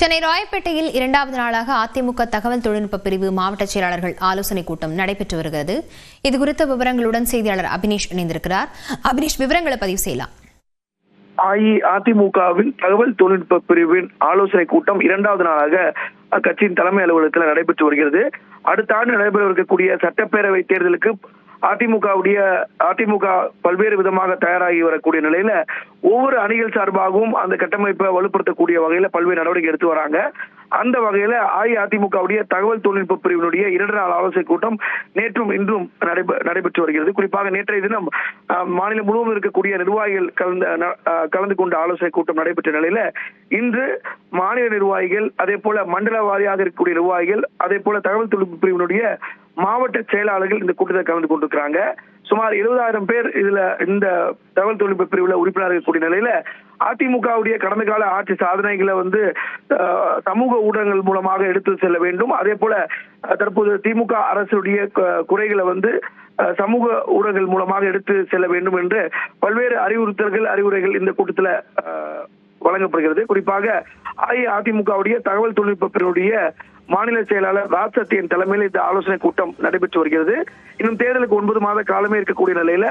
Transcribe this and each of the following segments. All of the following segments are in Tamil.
சென்னை ராயப்பேட்டையில் இரண்டாவது நாளாக அதிமுக தகவல் தொழில்நுட்ப பிரிவு மாவட்ட செயலாளர்கள் ஆலோசனைக் கூட்டம் நடைபெற்று வருகிறது. இதுகுறித்த விவரங்களுடன் செய்தியாளர் அபினேஷ் இணைந்திருக்கிறார். அபினேஷ் விவரங்களை பதிவு செய்யலாம். அஇஅதிமுகவின் தகவல் தொழில்நுட்ப பிரிவின் ஆலோசனை கூட்டம் இரண்டாவது நாளாக அக்கட்சியின் தலைமை அலுவலகத்தில் நடைபெற்று வருகிறது. அடுத்த ஆண்டு நடைபெற இருக்கக்கூடிய சட்டப்பேரவை தேர்தலுக்கு அதிமுகவுடைய அதிமுக பல்வேறு விதமாக தயாராகி வரக்கூடிய நிலையில ஒவ்வொரு அணிகள் சார்பாகவும் அந்த கட்டமைப்பை வலுப்படுத்தக்கூடிய வகையில பல்வேறு நடவடிக்கை எடுத்து வராங்க. அந்த வகையில அஇஅதிமுகவுடைய தகவல் தொழில்நுட்ப பிரிவினுடைய இரண்டு நாள் ஆலோசனை கூட்டம் நேற்றும் இன்றும் நடைபெ- நடைபெற்று வருகிறது. குறிப்பாக நேற்றைய தினம் அஹ், மாநிலம் முழுவதும் இருக்கக்கூடிய நிர்வாகிகள் கலந்த கலந்து கொண்ட ஆலோசனை கூட்டம் நடைபெற்ற நிலையில இன்று மாநில நிர்வாகிகள் அதே போல மண்டல வாரியாக இருக்கக்கூடிய நிர்வாகிகள் அதே போல தகவல் தொழில்நுட்ப பிரிவினுடைய மாவட்ட செயலாளர்கள் இந்த கூட்டத்தில் கலந்து கொண்டிருக்கிறாங்க. சுமார் இருபதாயிரம் பேர் இதுல இந்த தகவல் தொழில்நுட்ப பிரிவுல உறுப்பினர்கள் கூடிய நிலையில அதிமுகவுடைய கடந்த கால ஆட்சி சாதனைகளை வந்து சமூக ஊடகங்கள் மூலமாக எடுத்து செல்ல வேண்டும். அதே போல தற்போது திமுக அரசுடைய குறைகளை வந்து சமூக ஊடகங்கள் மூலமாக எடுத்து செல்ல வேண்டும் என்று பல்வேறு அறிவுறுத்தல்கள் அறிவுரைகள் இந்த கூட்டத்தில் வழங்கப்படுகிறது. குறிப்பாக அஇஅதிமுகவுடைய தகவல் தொழில்நுட்ப பிரிவுடைய மாநில செயலாளர் ராஜ்சத்தியன் தலைமையில் இந்த ஆலோசனை கூட்டம் நடைபெற்று வருகிறது. இன்னும் தேர்தலுக்கு ஒன்பது மாத காலமே இருக்கக்கூடிய நிலையில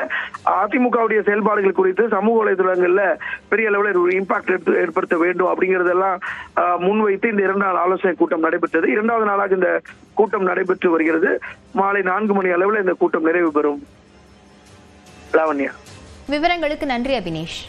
அதிமுகவுடைய செயல்பாடுகள் குறித்து சமூக வலைதளங்கள்ல பெரிய அளவில் ஒரு இம்பாக்ட் எடுத்து ஏற்படுத்த வேண்டும் அப்படிங்கறதெல்லாம் முன்வைத்து இந்த இரண்டு நாள் ஆலோசனை கூட்டம் நடைபெற்றது. இரண்டாவது நாளாக இந்த கூட்டம் நடைபெற்று வருகிறது. மாலை நான்கு மணி அளவில் இந்த கூட்டம் நிறைவு பெறும். லாவண்யா. விவரங்களுக்கு நன்றி அபினேஷ்.